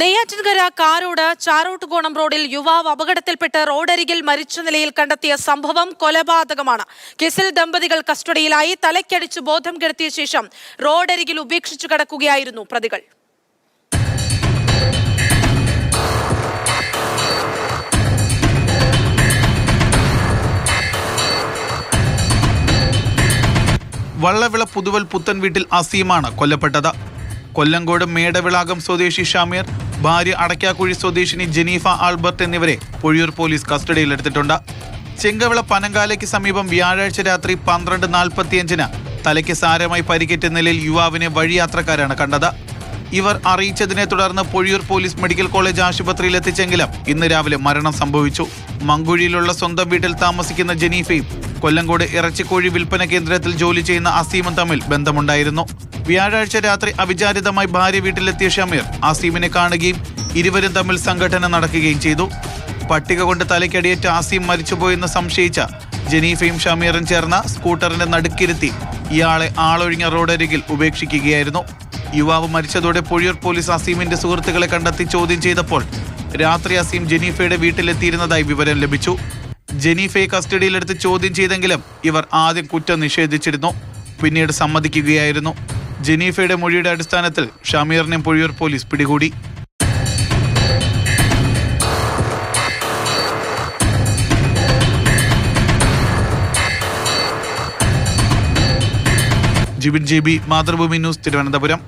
നെയ്യാറ്റിൻകര കാരോട് ചാരോട്ടുകോണം റോഡിൽ യുവാവ് അപകടത്തിൽപ്പെട്ട് റോഡരികിൽ മരിച്ച നിലയിൽ കണ്ടെത്തിയ സംഭവം കൊലപാതകമാണ്. കേസിൽ ദമ്പതികൾ കസ്റ്റഡിയിലായി തലയ്ക്കടിച്ച് ബോധം കെടുത്തിയ ശേഷം റോഡരികിൽ ഉപേക്ഷിച്ചു കിടക്കുകയായിരുന്നു പ്രതികൾ. വള്ളവിള പുതുവൽ പുത്തൻ വീട്ടിൽ അസീമാണ് കൊല്ലപ്പെട്ടത്. കൊല്ലങ്കോട് മേടവിളാകം സ്വദേശി ഷമീർ ഭാര്യ അടയ്ക്കാക്കുഴി സ്വദേശിനി ജനീഫ ആൽബർട്ട് എന്നിവരെ പൊഴിയൂർ പോലീസ് കസ്റ്റഡിയിലെടുത്തിട്ടുണ്ട്. ചെങ്കവിള പനങ്കാലയ്ക്ക് സമീപം വ്യാഴാഴ്ച രാത്രി പന്ത്രണ്ട് നാൽപ്പത്തിയഞ്ചിന് തലയ്ക്ക് സാരമായി പരിക്കേറ്റ നിലയിൽ യുവാവിനെ വഴിയാത്രക്കാരാണ് കണ്ടത്. ഇവർ അറിയിച്ചതിനെ തുടർന്ന് പൊഴിയൂർ പോലീസ് മെഡിക്കൽ കോളേജ് ആശുപത്രിയിൽ എത്തിച്ചെങ്കിലും ഇന്ന് രാവിലെ മരണം സംഭവിച്ചു. മങ്കുഴിയിലുള്ള സ്വന്തം വീട്ടിൽ താമസിക്കുന്ന ജനീഫയും കൊല്ലങ്കോട് ഇറച്ചിക്കോഴി വിൽപ്പന കേന്ദ്രത്തിൽ ജോലി ചെയ്യുന്ന അസീമും തമ്മിൽ ബന്ധമുണ്ടായിരുന്നു. വ്യാഴാഴ്ച രാത്രി അവിചാരിതമായി ഭാര്യ വീട്ടിലെത്തിയ ഷമീർ ആസീമിനെ കാണുകയും ഇരുവരും തമ്മിൽ സംഘടന നടക്കുകയും ചെയ്തു. പട്ടിക കൊണ്ട് തലയ്ക്കടിയേറ്റ് ആസീം മരിച്ചുപോയെന്ന് സംശയിച്ച ജനീഫയും ഷമീറും ചേർന്ന സ്കൂട്ടറിന്റെ നടുക്കിരുത്തി ഇയാളെ ആളൊഴിഞ്ഞ റോഡരികിൽ ഉപേക്ഷിക്കുകയായിരുന്നു. യുവാവ് മരിച്ചതോടെ പൊഴിയൂർ പോലീസ് അസീമിന്റെ സുഹൃത്തുക്കളെ കണ്ടെത്തി ചോദ്യം ചെയ്തപ്പോൾ രാത്രി അസീം ജനീഫയുടെ വീട്ടിലെത്തിയിരുന്നതായി വിവരം ലഭിച്ചു. ജനീഫയെ കസ്റ്റഡിയിലെടുത്ത് ചോദ്യം ചെയ്തെങ്കിലും ഇവർ ആദ്യം കുറ്റം നിഷേധിച്ചിരുന്നു. പിന്നീട് സമ്മതിക്കുകയായിരുന്നു. ജനീഫയുടെ മൊഴിയുടെ അടിസ്ഥാനത്തിൽ ഷമീറിനെ പൊഴിയൂർ പോലീസ് പിടികൂടി. Jibin J B Mathrubhumi news Thiruvananthapuram.